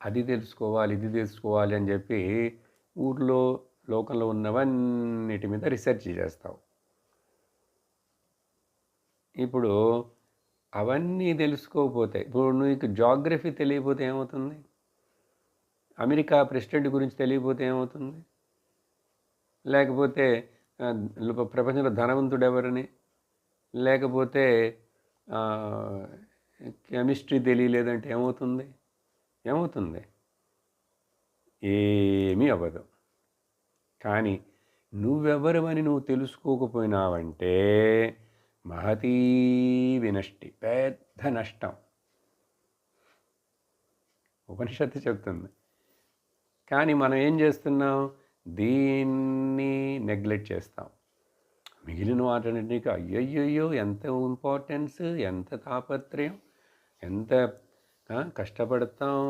అది తెలుసుకోవాలి ఇది తెలుసుకోవాలి అని చెప్పి ఊర్లో లోకంలో ఉన్నవన్నిటి మీద రీసెర్చ్ చేస్తావు ఇప్పుడు అవన్నీ తెలుసుకోకపోతే ఇప్పుడు నీకు జాగ్రఫీ తెలియకపోతే ఏమవుతుంది? అమెరికా ప్రెసిడెంట్ గురించి తెలియకపోతే ఏమవుతుంది? లేకపోతే ప్రపంచంలో ధనవంతుడు ఎవరని లేకపోతే కెమిస్ట్రీ తెలియలేదంటే ఏమవుతుంది? ఏమవుతుంది? ఏమీ అవ్వదు. కానీ నువ్వెవరమని నువ్వు తెలుసుకోకపోయినావంటే మహతీ వినష్టి పెద్ద నష్టం. ఉపనిషత్తు చెప్తుంది కానీ మనం ఏం చేస్తున్నాం? దీన్ని నెగ్లెక్ట్ చేస్తాం. మిగిలిన వాటన్నిటికీ అయ్యయ్యో ఎంత ఇంపార్టెన్స్ ఎంత తాపత్రయం ఎంత కష్టపడతాం.